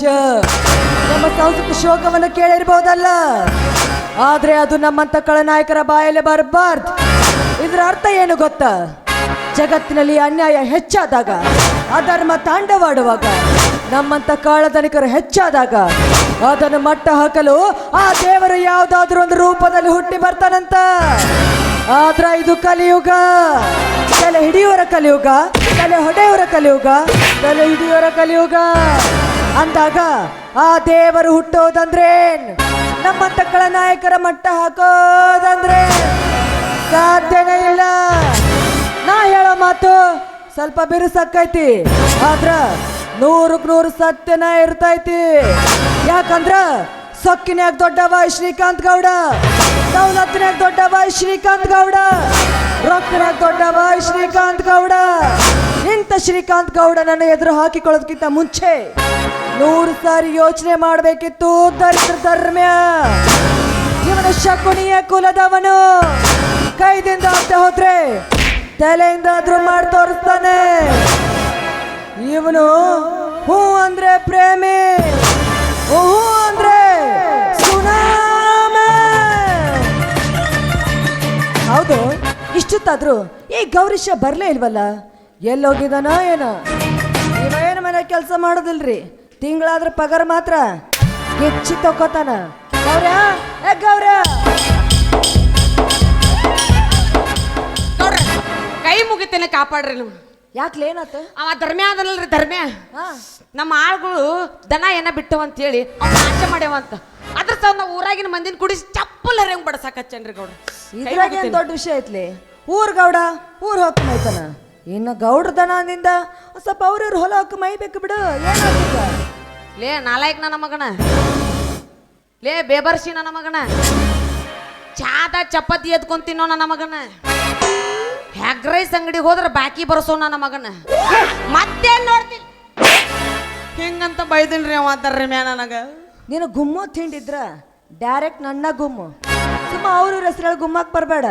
ನಮ್ಮ ಸಂಸ್ಕೃತಿ ಶೋಕವನ್ನು ಕೇಳಿರ್ಬೋದಲ್ಲ? ಆದ್ರೆ ಅದು ನಮ್ಮಂತ ಕಳನಾಯಕರ ಬಾಯಲ್ಲಿ ಬರಬಾರ್ದು. ಇದರ ಅರ್ಥ ಏನು ಗೊತ್ತಾ? ಜಗತ್ತಿನಲ್ಲಿ ಅನ್ಯಾಯ ಹೆಚ್ಚಾದಾಗ, ಅಧರ್ಮ ತಾಂಡವಾಡುವಾಗ, ನಮ್ಮಂತ ಕಾಳಧನಿಕರು ಹೆಚ್ಚಾದಾಗ, ಅದನ್ನು ಮಟ್ಟ ಹಾಕಲು ಆ ದೇವರು ಯಾವುದಾದ್ರೂ ಒಂದು ರೂಪದಲ್ಲಿ ಹುಟ್ಟಿ ಬರ್ತಾನಂತ. ಆದ್ರ ಇದು ಕಲಿಯುಗ. ತಲೆ ಹಿಡಿಯುವರ ಕಲಿಯುಗ, ತಲೆ ಹೊಡೆಯವರ ಕಲಿಯುಗ, ತಲೆ ಹಿಡಿಯುವರ ಕಲಿಯುಗ. ಅಂದಾಗ ಆ ದೇವರು ನಮ್ಮ ತಕ್ಕಳ ನಾಯಕರ ಮಟ್ಟ ಹಾಕೋದಂದ್ರೆ ಸಾಧ್ಯನೇ ಇಲ್ಲ. ನಾ ಹೇಳೋ ಮಾತು ಸ್ವಲ್ಪ ಬಿರುಸಕ್ಕೈತಿ. ಆದ್ರ ನೂರಕ್ ನೂರು ಸತ್ಯನ ಇರ್ತೈತಿ. ಯಾಕಂದ್ರ ಸೊಕ್ಕಿನ್ಯಾಗ ದೊಡ್ಡವ ಶ್ರೀಕಾಂತ್ ಗೌಡ ದೌಲತ್ತಿನ್ಯಾಗ ದೊಡ್ಡವ ಶ್ರೀಕಾಂತ್ ಗೌಡ, ರೊಕ್ಕನ್ಯಾಗ ದೊಡ್ಡವ ಶ್ರೀಕಾಂತ್ ಗೌಡ. ಇಂಥ ಶ್ರೀಕಾಂತ್ ಗೌಡ ನನ್ನ ಎದುರು ಹಾಕಿಕೊಳ್ಳೋದಕ್ಕಿಂತ ಮುಂಚೆ ನೂರು ಸಾರಿ ಯೋಚನೆ ಮಾಡಬೇಕಿತ್ತು ದರಿದ್ರ ಧರ್ಮ್ಯ. ಇವನ ಶಕುನಿಯ ಕುಲದವನು ಕೈದಿಂದ ಅಂತ ಹೋದ್ರೆ ತಲೆಯಿಂದ ಆದ್ರೂ ಮಾಡಿ ತೋರಿಸ್ತಾನೆ. ಇವನು ಹೂ ಅಂದ್ರೆ ಪ್ರೇಮಿ, ಹೂ ಅಂದ್ರೆ. ಹೌದು, ಇಷ್ಟೊತ್ತಾದ್ರು ಈ ಗೌರಿಶ ಬರ್ಲೇ ಇಲ್ವಲ್ಲ? ಎಲ್ಲೋಗಿದಾನೋ ಏನೋ? ಏನು ಮನೆ ಕೆಲಸ ಮಾಡೋದಿಲ್ರಿ? ತಿಂಗಳಾದ್ರ ಪಗಾರ ಮಾತ್ರ. ಹೆಚ್ಚಿ ತಗೋತಾನ ಗೌರ ಏ ಗೌರ ಕೈ ಮುಗಿತೇನೆ ಕಾಪಾಡ್ರಿ ನೀವು. ಯಾಕ್ಲೆ ಏನಾತ? ಅವ ಧರ್ಮ್ಯ ಅದನಲ್ರಿ ಧರ್ಮ್ಯ. ಹಾ. ನಮ್ಮ ಆಳುಗಳು ದನ ಏನ ಬಿಟ್ಟು ಅಂತೇಳಿ ಅವ್ನ ನಾಶ ಮಾಡ್ಯಾವ ಅಂತ. ಅದ್ರ ಸಹ ನಾವು ಊರಾಗಿನ ಮಂದಿನ ಕುಡಿಸಿ ಚಪ್ಪಲ್ ಹರಿಯಂಗ್ ಬಡಸಾಕಚ್ಚನ್ರಿ ಗೌಡ ಕೈ ಇದ್ರಾಗ ಏನ್ ಮುಗಿತೇನೆ. ದೊಡ್ಡ ವಿಷಯ ಐತ್ಲಿ? ಊರ್ ಗೌಡ ಊರ್ ಹೊತ್ತು ಮೈತನ. ಇನ್ನು ಗೌಡ್ರ ದನದಿಂದ ಒಂದ್ ಸ್ವಲ್ಪ ಅವ್ರ ಹೊಲ ಹೊಕ್ಕ ಮೈಬೇಕು ಬಿಡು. ಏನಾಗ್ತದ? ಲೇ ನಾಲಾಯಕ್ ನನ್ನ ಮಗನ. ಲೇ ಬೇಬರ್ಸಿ ನನ್ನ ಮಗನ. ಚಾದ ಚಪಾತಿ ಎದ್ಕೊಂಡ್ ತಿನ್ನೋ ನನ್ನ ಮಗನ. ಹ್ಯಾಗ್ ರೈಸ್ ಅಂಗಡಿಗೆ ಹೋದ್ರೆ ಬಾಕಿ ಬರ್ಸೋ ನನ್ನ ಮಗನ. ಮತ್ತೆ ನೋಡ್ತೀನಿ ಹಿಂಗಂತ ಬೈದಿನ್ರಿ ಅವ ಮ್ಯಾ ನನಗ? ನೀನು ಗುಮ್ಮು ತಿಂಡಿದ್ರ ಡೈರೆಕ್ಟ್ ನನ್ನ ಗುಮ್ಮು. ಸುಮ್ಮ ಅವ್ರ ಹೆಸರು ಗುಮ್ಮಕ್ ಬರಬೇಡ.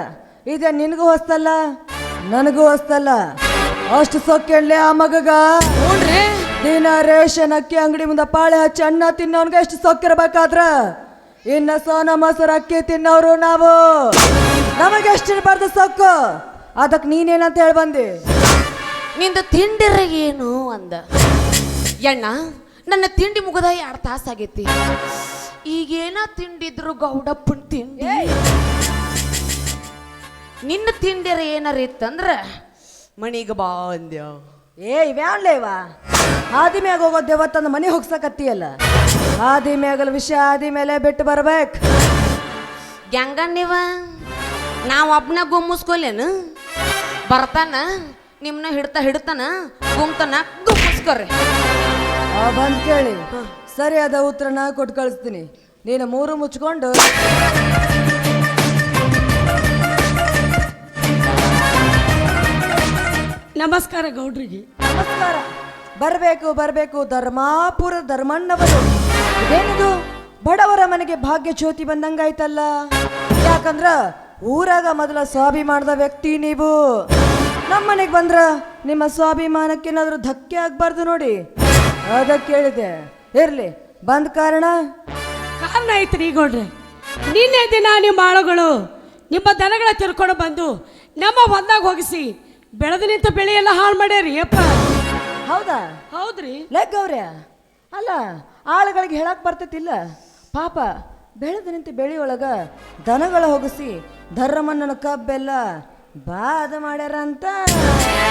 ಇದೆ ನಿನಗೂ ಹೊಸ್ತಲ್ಲ ನನಗೂ ಹೊಸ್ತಲ್ಲ. ಅಷ್ಟು ಸೊಕ್ಕೆಳ್ಳೆ ಆ ಮಗಗ. ಹ್ಞೂನ್ರಿ ದಿನ ರೇಷನ್ ಅಕ್ಕಿ ಅಂಗಡಿ ಮುಂದೆ ಪಾಳೆ ಹಚ್ಚಿ ಅನ್ನ ತಿನ್ನೋನ್ಗೆ ಎಷ್ಟು ಸೊಕ್ಕಿರ್ಬೇಕಾದ್ರ ಇನ್ನ ಸೋನ ಮೊಸರು ಅಕ್ಕಿ ತಿನ್ನೋರು ನಾವು. ನಮಗೆ ಎಷ್ಟಿರ್ಬಾರ್ದು ಸೊಕ್ಕು ಅದಕ್ಕೆ ನೀನೇನಂತ ಹೇಳಿ ಬಂದಿ? ನಿಂದು ತಿಂಡಿರ ಏನು ಅಂದ? ಎಣ್ಣ ನನ್ನ ತಿಂಡಿ ಮುಗದ ಎರಡು ತಾಸಾಗೈತಿ ಈಗೇನ ತಿಂಡಿದ್ರು ಗೌಡಪ್ಪನ ತಿಂಡಿ? ನಿನ್ನ ತಿಂಡಿರ ಏನಾರ ಇತ್ತಂದ್ರ? ಮಣಿಗೆ ಬಾ ಅಂದ್ಯ. ಏ ಇವ್ಯಾವ್ಲೇವಾ ಇವ? ಹಾದಿ ಮ್ಯಾಗ ಹೋಗೋ ದೇವತ್ತಂದ ಮನೆ ಹೋಗ್ಸಕತ್ತಿಯಲ್ಲ? ಹಾದಿ ಮ್ಯಾಗಲ್ ವಿಷಯ ಹಾದಿ ಮೇಲೆ ಬಿಟ್ಟು ಬರ್ಬೇಕು. ಹೆಂಗ ನೀವ ನಾವು ಒಬ್ನ ಗುಮ್ಮಿಸ್ಕೊಲೇನು ಬರ್ತಾನ ನಿಮ್ಮನ್ನ ಹಿಡ್ತಾ ಹಿಡ್ತಾನ ಗುಮ್ತಾನ ಗುಮ್ಮಿಸ್ಕೊರಿ ಆ ಬಂದ್ ಕೇಳಿ. ಸರಿಯಾದ ಉತ್ತರನ ಕೊಟ್ಟು ಕಳಿಸ್ತೀನಿ. ನೀನು ಮೂರು ಮುಚ್ಕೊಂಡು. ನಮಸ್ಕಾರ ಗೌಡ್ರಿಗೆ. ನಮಸ್ಕಾರ. ಬರಬೇಕು ಬರಬೇಕು, ಧರ್ಮಾಪುರ ಧರ್ಮಣ್ಣವರು. ಏನಿದು ಬಡವರ ಮನೆಗೆ ಭಾಗ್ಯ ಜ್ಯೋತಿ ಬಂದಂಗಾಯ್ತಲ್ಲ? ಯಾಕಂದ್ರ ಊರಾಗ ಮೊದಲ ಸ್ವಾಭಿಮಾನದ ವ್ಯಕ್ತಿ ನೀವು. ನಮ್ಮ ಮನೆಗೆ ಬಂದ್ರ ನಿಮ್ಮ ಸ್ವಾಭಿಮಾನಕ್ಕೆ ಏನಾದ್ರೂ ಧಕ್ಕೆ ಆಗ್ಬಾರ್ದು ನೋಡಿ. ಅದಕ್ಕೆ ಕೇಳಿದೆ. ಇರ್ಲಿ, ಬಂದ ಕಾರಣ? ಕಾರಣ ಐತ್ರಿ ಗೌಡ್ರೆ ನಿನ್ನೆ ದಿನ ನಿಮ್ಮ ಆಳುಗಳು ನಿಮ್ಮ ದನಗಳ ತಿರ್ಕೊಂಡು ಬಂದು ನಮ್ಮ ಹೊಂದಾಗ ಹೋಗಿಸಿ ಬೆಳೆದು ನಿಂತ ಬೆಳೆ ಎಲ್ಲ ಹಾಳು ಮಾಡ್ಯಾರಿ ಅಪ್ಪ ಹೌದಾ? ಹೌದ್ರಿ. ಲೆಕ್ಕವ್ರೆ ಅಲ್ಲ ಆಳುಗಳಿಗೆ ಹೇಳಕ್ ಬರ್ತೈತಿಲ್ಲ. ಪಾಪ ಬೆಳೆದ ನಿಂತ ಬೆಳೆಯೊಳಗ ದನಗಳ ಹೋಗಿಸಿ ಧರ್ಮಣ್ಣನ ಕಬ್ಬೆಲ್ಲ ಬಾದ ಮಾಡ್ಯಾರ ಅಂತ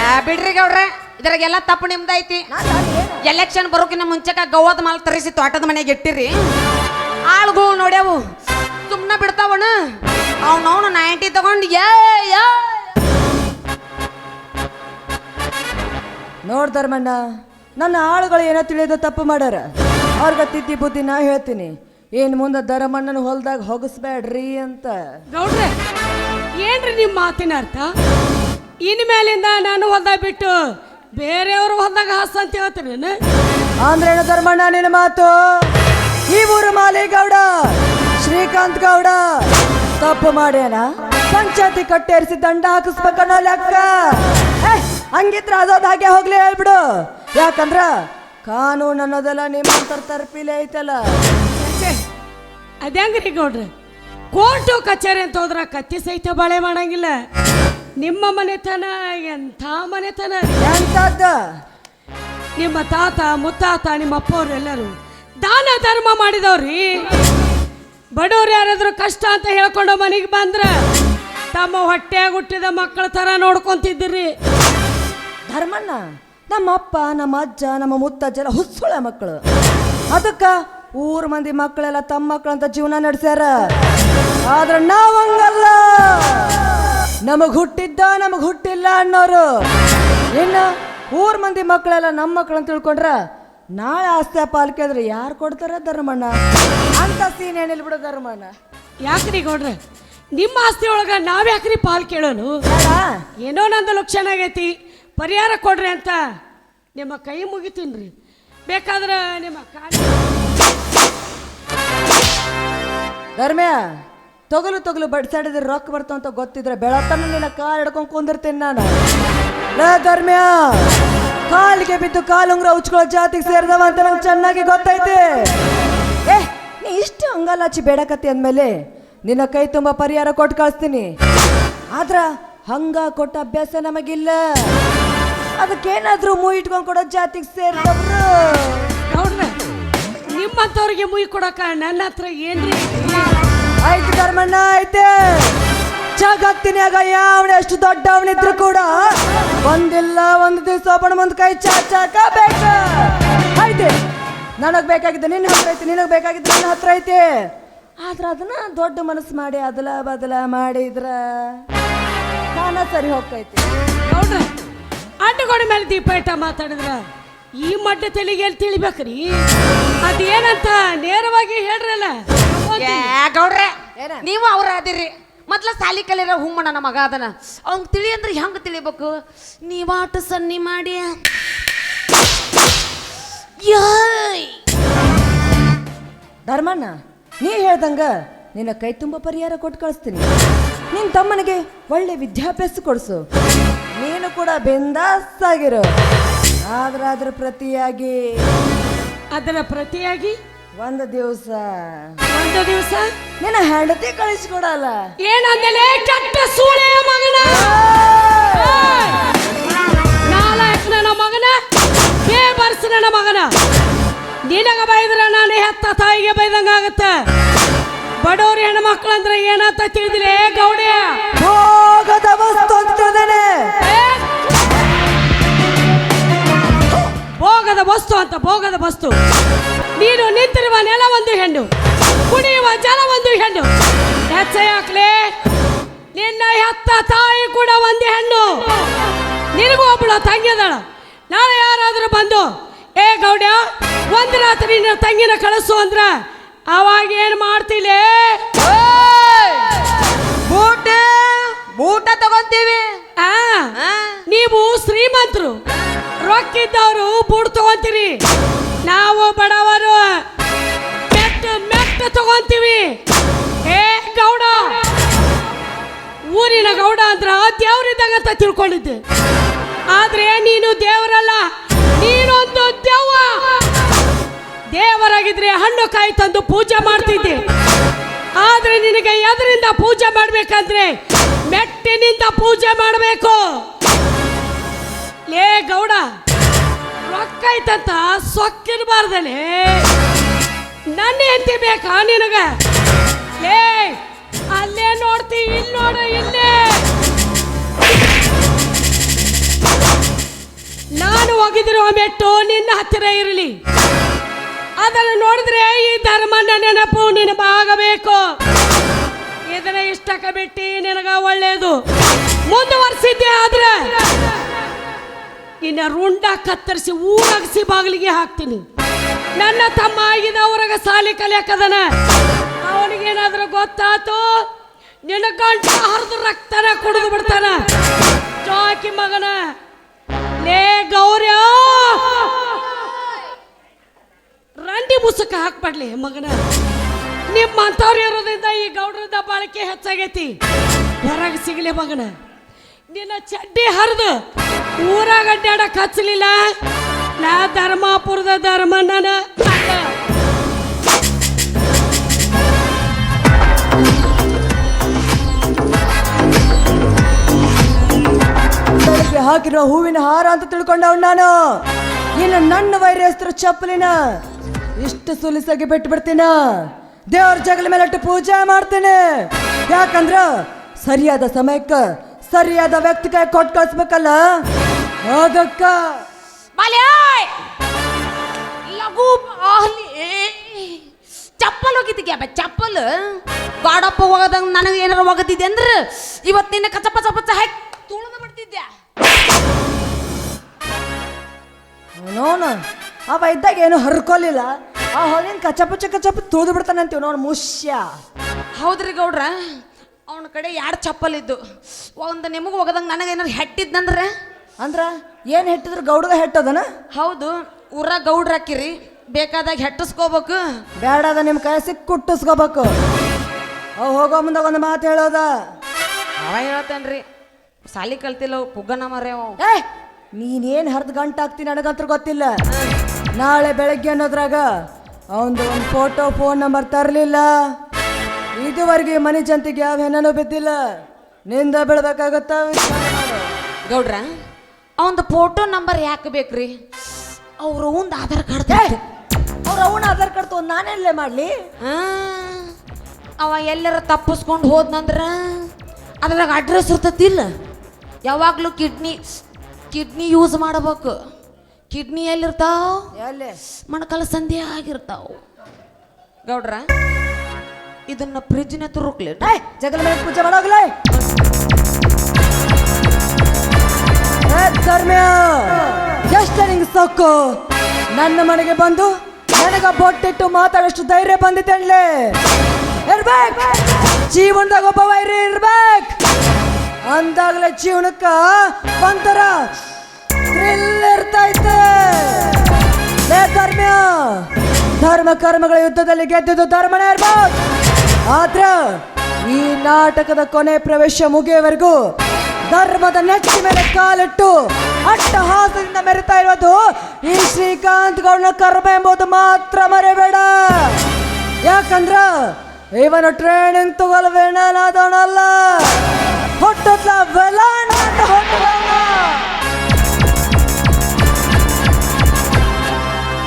ಆ, ಬಿಡ್ರಿ ಗೌಡ್ರೆ ಇದ್ರಾಗೆಲ್ಲ ತಪ್ಪು ನಿಮ್ದೈತಿ. ಎಲೆಕ್ಷನ್ ಬರೋಕಿನ ಮುಂಚೆಕ ಗೌವದ ಮಾಲ್ ತರಿಸಿ ತೋಟದ ಮನೆಗೆ ಇಟ್ಟಿರಿ. ಆಳುಗಳು ನೋಡ್ಯಾವು ಸುಮ್ಮನೆ ಬಿಡ್ತಾವಣ. ಅವನವನು ನೈಂಟಿ ತಗೊಂಡು ಏ ಯೇ ಧರ್ಮಣ್ಣ ನನ್ನ ಆಳುಗಳು ಏನೋ ತಿಳಿಯೋದು ತಪ್ಪು ಮಾಡ್ಯಾರ. ಅವ್ರಿಗೆ ತಿದ್ದಿ ಬುದ್ಧಿ ನಾ ಹೇಳ್ತೀನಿ. ಏನು ಮುಂದೆ ಧರ್ಮಣ್ಣನ ಹೊಲ್ದಾಗ ಹೊಗಸ್ಬೇಡ್ರಿ ಅಂತ. ಗೌಡ್ರೆ ಏನ್ರಿ ನಿಮ್ಮ ಮಾತಿನ ಅರ್ಥ? ಇನ್ ಮೇಲಿಂದ ನಾನು ಹೊಲ್ದಾಗ ಬಿಟ್ಟು ಬೇರೆಯವ್ರ ಹೊಲ್ದಾಗ ಹಾಸ ಅಂತ ಹೇಳ್ತೀನಿ ಆಂಧ್ರೇನ ಧರ್ಮಣ್ಣ ನಿನ್ನ ಮಾತು. ಈ ಊರು ಮಾಲಿಗೌಡ ಶ್ರೀಕಾಂತ್ ಗೌಡ. ತಪ್ಪು ಮಾಡ್ಯಾನ? ಪಂಚಾಯತಿ ಕಟ್ಟೇರಿಸಿ ದಂಡ ಹಾಕಿಸ್ಬೇಕನ್ನೋ ಲೆಕ್ಕ. ಹಂಗಿದ್ರ ಅದೋದ್ ಹಾಗೆ ಹೋಗ್ಲಿ ಹೇಳ್ಬಿಡು. ಯಾಕಂದ್ರ ಕಾನೂನು ಅನ್ನೋದೆಲ್ಲ ನಿಮ್ಮಂತರ ತರ್ಪಿಲೆ ಐತಲ್ಲ. ಅದ್ಯಾಂಗ್ರಿ ಗೌಡ್ರಿ. ಕೋರ್ಟು ಕಚೇರಿ ಅಂತ ಹೋದ್ರ ಕತ್ತಿ ಸಹಿತ ಬಾಳೆ ಮಾಡಂಗಿಲ್ಲ. ನಿಮ್ಮ ಮನೆತನ ಎಂಥ ಮನೆತನ? ಎಂತದ್ದ ನಿಮ್ಮ ತಾತ ಮುತ್ತಾತ ನಿಮ್ಮ ಅಪ್ಪವ್ರು ಎಲ್ಲರೂ ದಾನ ಧರ್ಮ ಮಾಡಿದವ್ರಿ. ಬಡವ್ರು ಯಾರಾದ್ರೂ ಕಷ್ಟ ಅಂತ ಹೇಳ್ಕೊಂಡು ಮನೆಗೆ ಬಂದ್ರ ತಮ್ಮ ಹೊಟ್ಟೆ ಹುಟ್ಟಿದ ಮಕ್ಕಳ ತರ ನೋಡ್ಕೊಂತಿದ್ದೀರಿ. ಧರ್ಮಣ್ಣ ನಮ್ಮ ಅಪ್ಪ ನಮ್ಮ ಅಜ್ಜ ನಮ್ಮ ಮುತ್ತಜ್ಜ ಎಲ್ಲ ಹುಸ್ಸುಳ ಮಕ್ಕಳು. ಅದಕ್ಕ ಊರ್ ಮಂದಿ ಮಕ್ಕಳೆಲ್ಲ ತಮ್ಮ ಮಕ್ಕಳಂತ ಜೀವನ ನಡೆಸ್ಯಾರ. ಆದ್ರೆ ನಾವಂಗಲ್ಲ ನಮಗ್ ಹುಟ್ಟಿದ್ದ ನಮಗ್ ಹುಟ್ಟಿಲ್ಲ ಅನ್ನೋರು. ಇನ್ನ ಊರ್ ಮಂದಿ ಮಕ್ಕಳೆಲ್ಲ ನಮ್ಮ ಮಕ್ಕಳಂತ ತಿಳ್ಕೊಂಡ್ರ ನಾಳೆ ಆಸ್ತಿ ಪಾಲಿಕೆ ಅಂದ್ರೆ ಯಾರು ಕೊಡ್ತಾರ ಧರ್ಮಣ್ಣ? ಅಂತ ಸೀನ್ ಏನಿಲ್ಲ ಬಿಡು ಧರ್ಮಣ್ಣ. ಯಾಕ್ರಿ ಗೌಡ್ರೆ? ನಿಮ್ಮ ಆಸ್ತಿ ಒಳಗ ನಾವ್ಯಾಕ್ರಿ ಪಾಲ್ ಕೇಳೋನು ಏನೋ ನಂದು ಲಕ್ಷಣ ಆಗೈತಿ. ಪರಿಹಾರ ಕೊಡ್ರಿ ಅಂತ ನಿಮ್ಮ ಕೈ ಮುಗಿತೀನ್ರಿ ಬೇಕಾದ್ರೆ ನಿಮ್ಮ ಕಾಲು ಧರ್ಮ್ಯ, ತೊಗಲು ತೊಗಲು ಬಡ್ಸಾಡಿದ್ರೆ ರೊಕ್ಕ ಬರ್ತಾವಂತ ಗೊತ್ತಿದ್ರೆ ಬೆಳತನ ನಿನ್ನ ಕಾಲ್ ಹಿಡ್ಕೊಂಡು ಕುಂದಿರ್ತೀನಿ ನಾನು. ಧರ್ಮ್ಯ, ಕಾಲಿಗೆ ಬಿದ್ದು ಕಾಲುಂಗ್ರ ಉಚ್ಕೊಳ್ಳೋ ಜಾತಿಗೆ ಸೇರಿದವ ಅಂತ ನಂಗೆ ಚೆನ್ನಾಗಿ ಗೊತ್ತೈತೆ. ಏ, ನೀ ಇಷ್ಟು ಹಂಗಲ್ಲಾಚಿ ಬೇಡಕತ್ತಿ ಅಂದಮೇಲೆ ನಿನ್ನ ಕೈ ತುಂಬ ಪರಿಹಾರ ಕೊಟ್ಟು ಕಳಿಸ್ತೀನಿ. ಆದ್ರ ಹಂಗ ಕೊಟ್ಟ ಅಭ್ಯಾಸ ನಮಗಿಲ್ಲ. ಅದಕ್ಕೇನಾದ್ರೂ ಮೂ ಇಟ್ಕೊಂಡ್ ಕೊಡೋ ಜಾತಿಗೆ ಸೇರಿದವ್ರು ನಿಮ್ಮಂತವ್ರಿಗೆ ನಿಮ್ಮಂಥವ್ರಿಗೆ ಮುಯಿ ಕೊಡಕ ನನ್ನ ಹತ್ರ ಏನ್ರಿ? ಐತಿ? ಆಯ್ತು. ಧರ್ಮಣ್ಣ ಐತೆ ಜಗತ್ತಿನ್ಯಾಗ ಯಾವನ ಎಷ್ಟು ದೊಡ್ಡವನಿದ್ರು ಕೂಡ. ಒಂದಿಲ್ಲ ಒಂದು ದಿವಸ ಒಬ್ಬನ ಮುಂದ್ ಕೈ ಚಾಚಾಕ ಬೇಕ ಐತೆ ನನಗ್ ಬೇಕಾಗಿದ್ದು ನಿನ್ನ ಹತ್ರ ಐತೆ ನಿನಗ್ ಬೇಕಾಗಿದ್ದು ನನ್ನ ಹತ್ರ ಐತೆ. ಆದ್ರ ಅದನ್ನ ದೊಡ್ಡ ಮನಸ್ಸು ಮಾಡಿ ಅದಲ ಬದಲ ಮಾಡಿದ್ರ ನಾನ ಸರಿ ಹೋಗ್ತೈತಿ. ನೋಡ್ರೆ ಅಡ್ಡಗೋಡೆ ಮೇಲೆ ದೀಪ ಇಟ್ಟ ಮಾತಾಡಿದ್ರ. ಈ ಮಡ್ಡ ತೆಲಿಗೆ ಎಲ್ಲಿ ತಿಳಿಬೇಕ್ರಿ? ಅದೇನಂತ ನೇರವಾಗಿ ಹೇಳ್ರಲ್ಲ. ಏ ಗೌಡ್ರೆ ಏನ? ನೀವು ಅವ್ರ ಅದಿರಿ. ಮೊದ್ಲ ಸಾಲಿ ಕಲಿಯರ ಹುಮ್ಮಣ ನಮ್ಮ ಮಗ ಅದನ ಅವ್ನ್ ತಿಳಿ ಅಂದ್ರೆ ಹೆಂಗ್ ತಿಳಿಬೇಕು? ನೀವಾಟ ಸನ್ನಿ ಮಾಡಿ. ಯಾಯ್ ಧರ್ಮಣ್ಣ ನೀ ಹೇಳ್ದಂಗ ನಿನ್ನ ಕೈ ತುಂಬ ಪರಿಹಾರ ಕೊಟ್ಟು ಕಳಿಸ್ತೀನಿ. ನಿನ್ನ ತಮ್ಮನಿಗೆ ಒಳ್ಳೆ ವಿದ್ಯಾಭ್ಯಾಸ ಕೊಡಿಸು. ನೀನು ಕೂಡ ಬಿಂದಾಸ್ ಆಗಿರು ಆದ್ರ ಅದ್ರ ಪ್ರತಿಯಾಗಿ. ಅದರ ಪ್ರತಿಯಾಗಿ? ಒಂದು ದಿವಸ. ಒಂದು ದಿವಸ? ನಿನ್ನ ಹೆಂಡತಿ ಕಳಿಸ್ಕೊಡಲ್ಲ. ಏನಂದಲೇ ಕೆಟ್ಟ ಸೂಳೆಯ ಮಗನ? ನಾಲ್ಕು ನನ್ನ ಮಗನ ಬೇಬರ್ಸ್ ನನ್ನ ಮಗನ? ನಿನಗ ಬೈದ್ರ ನಾನು ಹೆತ್ತ ತಾಯಿಗೆ ಬೈದಂಗ ಆಗತ್ತ ಬಡವ್ರ ಹೆಣ್ಮಕ್ಳಂದ್ರೆ ಏನಂತ ತಿಳಿದಿಲ್ಲ ಗೌಡ್ಯ? ಭೋಗದ ವಸ್ತು ಅಂತ. ಭೋಗದ ವಸ್ತು ಅಂತ, ಭೋಗದ ವಸ್ತು. ನೀನು ನಿಂತಿರುವ ನೆಲ ಒಂದು ಹೆಣ್ಣು, ಕುಡಿಯುವ ಜಲ ಒಂದು ಹೆಣ್ಣು ಹೆಚ್ಚ ಯಾಕ್ಲೆ ನಿನ್ನ ಹೆತ್ತ ತಾಯಿ ಕೂಡ ಒಂದು ಹೆಣ್ಣು. ನಿನಗೂ ಒಬ್ಬಳು ತಂಗಿ ಅದಾಳ ನಾಳೆ ಯಾರಾದರೂ ಬಂದು, ಏ ಗೌಡ, ಒಂದು ರಾತ್ರಿ ನಿನ್ನ ತಂಗಿನ ಕಳಿಸು ಅಂದ್ರ ಅವಾಗ ಏನು ಮಾಡ್ತಿಲೇ? ಬೂಟ ಬೂಟ ತಗೊಂತೀವಿ. ಆ? ನೀವು ಶ್ರೀಮಂತರು. ರೊಕ್ಕಿದ್ದವರು ಬೂಟ್ ತಗೊಂತೀರಿ. ನಾವು ಬಡವರು. ಮೆಟ್ಟು ಮೆಟ್ಟು ತಗೊಂತೀವಿ. ಏ ಗೌಡ. ಊರಿನ ಗೌಡ ಅಂದ್ರ ದೇವ್ರಿದ್ದಂಗ ಅಂತ ತಿಳ್ಕೊಂಡಿದ್ದೆ. ಆದ್ರೆ ನೀನು ದೇವರಲ್ಲ. ನೀನೊಂದು ದೇವ ದೇವರಾಗಿದ್ರೆ ಹಣ್ಣು ಕಾಯಿ ತಂದು ಪೂಜೆ ಮಾಡ್ತಿದ್ದೆ. ಆದ್ರೆ ನಿನಗೆ ಎದರಿಂದ ಪೂಜೆ ಮಾಡಬೇಕಂದ್ರೆ ಮೆಟ್ಟಿನಿಂದ ಪೂಜೆ ಮಾಡಬೇಕು. ಏ ಗೌಡ, ರೊಕ್ಕ ಐತಂತ ಸೊಕ್ಕಿರಬಾರ್ದಲೇ ನನ್ನ ಹೆಂಡತಿ ಬೇಕಾ ನಿನಗೆ? ಲೇ, ಅಲ್ಲೇ ನೋಡ್ತಿ ಇಲ್ಲಿ ನೋಡು, ಇಲ್ಲೇ. ನಾನು ಹೋಗಿದ್ರು ಮೆಟ್ಟು ನಿನ್ನ ಹತ್ತಿರ ಇರಲಿ. ಅದನ್ನು ನೋಡಿದ್ರೆ ಈ ಧರ್ಮನ ನೆನಪು ನಿನಗಾಗಬೇಕು ಇದನ್ನ ಇಷ್ಟಕ್ಕೆ ಬಿಟ್ಟು ನಿನಗ ಒಳ್ಳೇದು. ಮುಂದುವರ್ಸಿದ್ದೆ ಆದ್ರೆ ಇನ್ನ ರುಂಡ ಕತ್ತರಿಸಿ ಊರಗಿಸಿ ಬಾಗಿಲಿಗೆ ಹಾಕ್ತೀನಿ. ನನ್ನ ತಮ್ಮ ಆಗಿದ ಊರಾಗ ಸಾಲಿ ಕಲಿಯಾಕದನ ಅವನಿಗೇನಾದ್ರೂ ಗೊತ್ತಾತು ನಿನ್ನ ಗಂಟ ಹರಿದು ರಕ್ತನ ಕುಡಿದು ಬಿಡ್ತಾನ. ಚಾಕಿ ಮಗನ. ಲೇ ಗೌರ್ಯ! ರಂಡಿ ಮುಸುಕ ಹಾಕ್ಬಾಡ್ಲಿ ಮಗನ. ನಿಮ್ಮ ಅಂಥವ್ರು ಇರೋದ್ರಿಂದ ಈ ಗೌಡ್ರದ ಬಾಳಿಕೆ ಹೆಚ್ಚಾಗೈತಿ. ಹೊರಗೆ ಸಿಗಲಿ ಮಗನ. ನಿನ್ನ ಚಡ್ಡಿ ಹರಿದು ಊರಾಗ ಅಡ್ಡಾಡಕ್ ಹಚ್ಚಲಿಲ್ಲ ನಾ ಧರ್ಮಾಪುರದ ಧರ್ಮ ನಾನು ಹಾಕಿರೋ ಹೂವಿನ ಹಾರ ಅಂತ ತಿಳ್ಕೊಂಡವ್ ನಾನು. ಇನ್ನು ನನ್ನ ವೈರಸ್ತ್ರ ಚಪ್ಪಲಿನ. ಇಷ್ಟು ಸುಲಿಸಾಗಿ ಬಿಟ್ಟು ಬಿಡ್ತೀನ? ದೇವ್ರ ಜಗಳ ಮೇಲೆ ಇಟ್ಟು ಪೂಜೆ ಮಾಡ್ತೇನೆ. ಯಾಕಂದ್ರ ಸರಿಯಾದ ಸಮಯಕ್ಕೆ ಸರಿಯಾದ ವ್ಯಕ್ತಿ ಕೈ ಕೊಟ್ಟು ಕಳ್ಸ್ಬೇಕಲ್ಲ? ಲಘು ಬಾಲಿ ಚಪ್ಪಲ್ ಹೋಗಿದ್ದೀಯ ಬೆ ಚಪ್ಪಲ್? ಗಾಡಪ್ಪ ಹೋಗದಂಗ ನನಗೆ ಏನಾರ ಹೋಗದಿದೆ ಅಂದ್ರೆ ಇವತ್ತಿನ ಕಚಪ ಚಪಚ ಹಾಕಿ ತುಳಿದು ಬಿಡ್ತಿದ್ದೆ ನೋನ ಅವ ಇದ್ದಾಗ ಏನು ಹರ್ಕೊಲಿಲ್ಲ. ಆ ಹೊಲಿನ ಕಚಪಚ ಕಚಪ ತುಳಿದು ಬಿಡ್ತಾನಂತೀವಿ ನೋಡ್ ಮುಷ್ಯ. ಹೌದ್ರಿ ಗೌಡ್ರ? ಅವನ ಕಡೆ ಎರಡು ಚಪ್ಪಲ್ ಇದ್ದು ಒಂದು ನಿಮಗೆ ಹೋಗದಂಗ ನನಗೆ ಏನಾರು ಹೆಟ್ಟಿದ್ನಂದ್ರೆ? ಅಂದ್ರ ಏನ್ ಹೆಟ್ಟಿದ್ರು ಗೌಡಗ ಹೆಟ್ಟದನ? ಹೌದು ಊರ ಗೌಡ್ರ ಹಾಕಿರಿ ಬೇಕಾದಾಗ ಹೆಟ್ಟಿಸ್ಕೋಬೇಕು. ಬೇಡದ ನಿಮ್ಮ ಕೈ ಸಿಕ್ ಕುಟ್ಟಿಸ್ಕೋಬೇಕು. ಅವ್ ಹೋಗೋ ಮುಂದೆ ಒಂದು ಮಾತು ಹೇಳೋದ. ಅವ ಹೇಳ್ತೇನ್ರಿ ಸಾಲಿ ಕಲ್ತಿಲ್ಲ ಪುಗ್ಗನ ಮರೆ ಅವ. ಏ ನೀನೇನ್ ಹರ್ದ್ ಗಂಟಾಗ್ತೀನಿ ನನಗಂತ್ರ ಗೊತ್ತಿಲ್ಲ. ನಾಳೆ ಬೆಳಗ್ಗೆ ಅನ್ನೋದ್ರಾಗ ಅವಂದು ಒಂದು ಫೋಟೋ ಫೋನ್ ನಂಬರ್ ತರಲಿಲ್ಲ. ಇದುವರೆಗೆ ಮನೆ ಜಂತಿಗೆ ಯಾವ ಹೆಣ್ಣನೂ ಬಿದ್ದಿಲ್ಲ. ನಿಂದ ಬೀಳ್ಬೇಕಾಗತ್ತ. ಗೌಡ್ರ ಅವನದು ಫೋಟೋ ನಂಬರ್ ಯಾಕೆ ಬೇಕ್ರಿ? ಅವ್ರ ಒಂದು ಆಧಾರ್ ಕಾರ್ಡ್ ಅವ್ರ ಅವನ ಆಧಾರ್ ಕಾರ್ಡ್ ತೊಗೊಂಡು ನಾನೆಲ್ಲೇ ಮಾಡಲಿ? ಅವ ಎಲ್ಲರ ತಪ್ಪಿಸ್ಕೊಂಡು ಹೋದ್ನಂದ್ರ ಅದ್ರಾಗ ಅಡ್ರೆಸ್ ಇರ್ತತಿಲ್ಲ. ಯಾವಾಗಲೂ ಕಿಡ್ನಿ ಕಿಡ್ನಿ ಯೂಸ್ ಮಾಡಬೇಕು. ಕಿಡ್ನಿ ಎಲ್ಲಿರ್ತಾವ ಎಲ್ಲೇ? ಮೊಣಕಾಲ ಸಂಧಿ ಆಗಿರ್ತಾವ. ಗೌಡ್ರ ಇದನ್ನ ಫ್ರಿಜ್ನ ತುರುಕ್ಲಿ. ಏ ಜಗಲ ಮೇಲೆ ಪೂಜೆ ಮಾಡೋಗ್ಲೇ? ಎಷ್ಟ ನಿಂಗೆ ಸೊಕ್ಕು? ನನ್ನ ಮನೆಗೆ ಬಂದು ನನಗ ಬೊಟ್ಟಿಟ್ಟು ಮಾತಾಡೋಷ್ಟು ಧೈರ್ಯ ಬಂದಿತ್ತೇನ್ಲೆ? ಇರ್ಬೇಕ್ ಜೀವನದಾಗ ಒಬ್ಬ ವೈರಿ ಇರ್ಬೇಕ್. ಅಂದಾಗಲೇ ಜೀವನಕ್ಕ ಥ್ರಿಲ್ ಇರ್ತೈತೆ ಧರ್ಮ ಧರ್ಮ ಕರ್ಮಗಳ ಯುದ್ಧದಲ್ಲಿ ಗೆದ್ದಿದ್ದು ಧರ್ಮನೇ ಇರ್ಬೋದು. ಆದ್ರ ಈ ನಾಟಕದ ಕೊನೆ ಪ್ರವೇಶ ಮುಗಿಯವರೆಗೂ ಧರ್ಮದ ನೆಚ್ಚಿ ಮೇಲೆ ಕಾಲಿಟ್ಟು ಅಟ್ಟಹಾಸದಿಂದ ಮೆರಿತಾ ಇರೋದು ಈ ಶ್ರೀಕಾಂತ್ ಗೌಡನ ಕರ್ಮ ಎಂಬುದು ಮಾತ್ರ ಮರೆಬೇಡ. ಯಾಕಂದ್ರ ಇವನು ಟ್ರೈನಿಂಗ್ ವೆಲಾಣ ಅಂತ ಹೊಟ್ಟದ